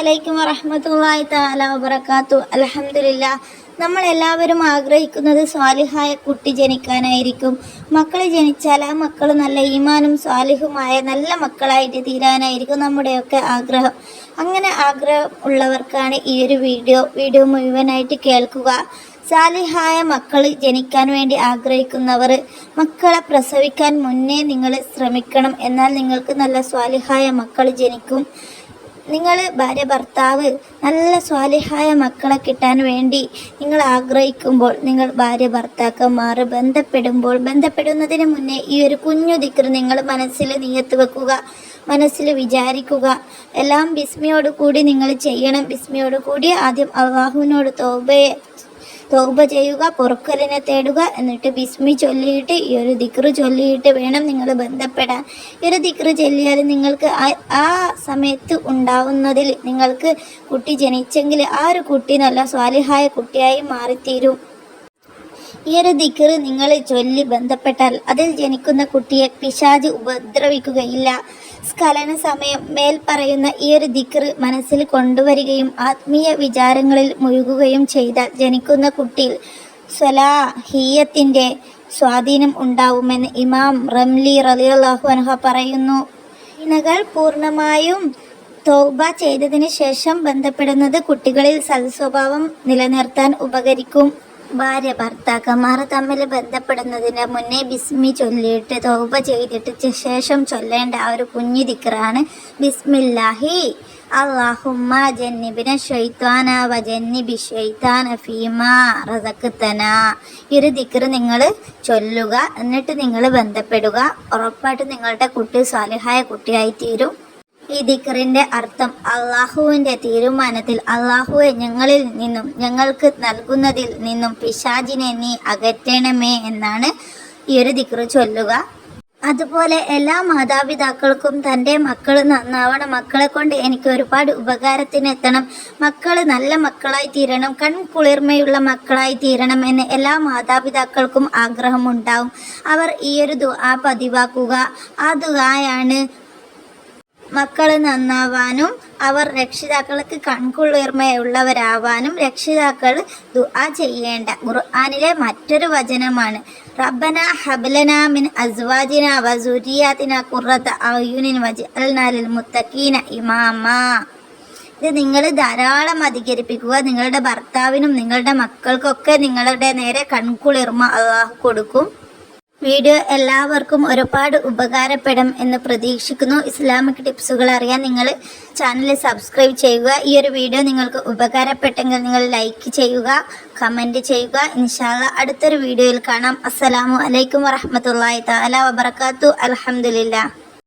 വലൈക്കും വറഹമത്തല്ലാഹി താല വബർക്കാത്തു അലഹമില്ല നമ്മൾ എല്ലാവരും ആഗ്രഹിക്കുന്നത് സ്വാലിഹായ കുട്ടി ജനിക്കാനായിരിക്കും. മക്കൾ ജനിച്ചാൽ ആ മക്കൾ നല്ല ഈമാനും സ്വാലിഹുമായ നല്ല മക്കളായിട്ട് തീരാനായിരിക്കും നമ്മുടെയൊക്കെ ആഗ്രഹം. അങ്ങനെ ആഗ്രഹം ഉള്ളവർക്കാണ് ഈ ഒരു വീഡിയോ. വീഡിയോ മുഴുവനായിട്ട് കേൾക്കുക. സാലിഹായ മക്കൾ ജനിക്കാൻ വേണ്ടി ആഗ്രഹിക്കുന്നവർ മക്കളെ പ്രസവിക്കാൻ മുന്നേ നിങ്ങൾ ശ്രമിക്കണം. എന്നാൽ നിങ്ങൾക്ക് നല്ല സ്വാലിഹായ മക്കൾ ജനിക്കും. നിങ്ങൾ ഭാര്യ ഭർത്താവ് നല്ല സ്വാലിഹായ മക്കളെ കിട്ടാൻ വേണ്ടി നിങ്ങൾ ആഗ്രഹിക്കുമ്പോൾ നിങ്ങൾ ഭാര്യ ഭർത്താക്കന്മാർ ബന്ധപ്പെടുമ്പോൾ ബന്ധപ്പെടുന്നതിന് മുന്നേ ഈ ഒരു കുഞ്ഞു ദിക്കർ നിങ്ങൾ മനസ്സിൽ നീയത്ത് വെക്കുക മനസ്സിൽ വിചാരിക്കുക. എല്ലാം ബിസ്മിയോട് കൂടി നിങ്ങൾ ചെയ്യണം. ബിസ്മിയോട് കൂടി ആദ്യം അള്ളാഹുവിനോട് തോബയെ തോബ ചെയ്യുക പൊറുക്കലിനെ തേടുക എന്നിട്ട് ബിസ്മി ചൊല്ലിയിട്ട് ഈ ഒരു ദിക്റ് ചൊല്ലിയിട്ട് വേണം നിങ്ങൾ ബന്ധപ്പെടാൻ. ഈ ഒരു ദിക്റ് ചൊല്ലിയാൽ നിങ്ങൾക്ക് ആ- സമയത്ത് ഉണ്ടാവുന്നതിൽ നിങ്ങൾക്ക് കുട്ടി ജനിച്ചെങ്കിൽ ആ ഒരു കുട്ടി നല്ല സ്വാലിഹായ കുട്ടിയായി മാറിത്തീരും. ഈ ഒരു ദിക്കറ് നിങ്ങൾ ചൊല്ലി ബന്ധപ്പെട്ടാൽ അതിൽ ജനിക്കുന്ന കുട്ടിയെ പിശാജ് ഉപദ്രവിക്കുകയില്ല. സ്കലന സമയം മേൽ പറയുന്ന ഈ ഒരു ദിക്കറ് മനസ്സിൽ കൊണ്ടുവരികയും ആത്മീയ വിചാരങ്ങളിൽ മുഴുകുകയും ചെയ്താൽ ജനിക്കുന്ന കുട്ടിയിൽ സ്വലാഹീയത്തിന്റെ സ്വാധീനം ഉണ്ടാവുമെന്ന് ഇമാം റംലി റലിയല്ലാഹു അൻഹ പറയുന്നു. ഇണകൾ പൂർണമായും തോബ ചെയ്തതിന് ശേഷം ബന്ധപ്പെടുന്നത് കുട്ടികളിൽ സൽസ്വഭാവം നിലനിർത്താൻ ഉപകരിക്കും. ഭാര്യ ഭർത്താക്കന്മാർ തമ്മിൽ ബന്ധപ്പെടുന്നതിന് മുന്നേ ബിസ്മി ചൊല്ലിയിട്ട് തോപ ചെയ്തിട്ട് ശേഷം ചൊല്ലേണ്ട ആ ഒരു കുഞ്ഞു ദിക്റാണ് ബിസ്മില്ലാഹി. അള്ളാഹുമ്മ ജന്നിബിന ഷെയ്ത്താന ജന്നിബി ഷെയ്ത്താന ഫീമ റസക്കുത്തന ഈ ഒരു ദിക്റ് നിങ്ങൾ ചൊല്ലുക. എന്നിട്ട് നിങ്ങൾ ബന്ധപ്പെടുക. ഉറപ്പായിട്ട് നിങ്ങളുടെ കുട്ടി സ്വാലിഹായ കുട്ടിയായി തീരും ഈ ദിക്കറിന്റെ അർത്ഥം അള്ളാഹുവിന്റെ തീരുമാനത്തിൽ അള്ളാഹുവെ ഞങ്ങളിൽ നിന്നും ഞങ്ങൾക്ക് നൽകുന്നതിൽ നിന്നും പിശാജിനെ നീ അകറ്റണമേ എന്നാണ് ഈ ഒരു ദിക്കറ് ചൊല്ലുക. അതുപോലെ എല്ലാ മാതാപിതാക്കൾക്കും തന്റെ മക്കൾ നന്നാവണം. മക്കളെ കൊണ്ട് എനിക്ക് ഒരുപാട് ഉപകാരത്തിനെത്തണം. മക്കൾ നല്ല മക്കളായി തീരണം. കൺകുളിർമയുള്ള മക്കളായി തീരണം എന്ന് എല്ലാ മാതാപിതാക്കൾക്കും ആഗ്രഹമുണ്ടാവും. അവർ ഈ ഒരു ദുആ പതിവാക്കുക. ആ ദുആയാണ് മക്കൾ നന്നാവാനും അവർ രക്ഷിതാക്കൾക്ക് കൺകുളിർമയുള്ളവരാവാനും രക്ഷിതാക്കൾ ദുആ ചെയ്യേണ്ട. ഖുർആാനിലെ മറ്റൊരു വചനമാണ്. റബ്ബന ഹബ്ലന മിൻ അസ്വാജിന വസുരിയാത്തിന ഖുറത്ത അയുനിൻ വജഅൽനാ ലിൽ മുത്തഖീന ഇമാമ. ഇത് നിങ്ങൾ ധാരാളം അധികരിപ്പിക്കുക. നിങ്ങളുടെ ഭർത്താവിനും നിങ്ങളുടെ മക്കൾക്കൊക്കെ നിങ്ങളുടെ നേരെ കൺകുളിർമ അള്ളാഹു കൊടുക്കും. വീഡിയോ എല്ലാവർക്കും ഒരുപാട് ഉപകാരപ്പെടും എന്ന് പ്രതീക്ഷിക്കുന്നു. ഇസ്ലാമിക് ടിപ്സുകൾ അറിയാൻ നിങ്ങൾ ചാനൽ സബ്സ്ക്രൈബ് ചെയ്യുക. ഈ ഒരു വീഡിയോ നിങ്ങൾക്ക് ഉപകാരപ്പെട്ടെങ്കിൽ നിങ്ങൾ ലൈക്ക് ചെയ്യുക കമന്റ് ചെയ്യുക. ഇൻഷാല്ല അടുത്തൊരു വീഡിയോയിൽ കാണാം. അസ്സലാമു അലൈക്കും വറഹമത്തല്ലാ തആല വബർക്കാത്തു അൽഹംദുലില്ലാ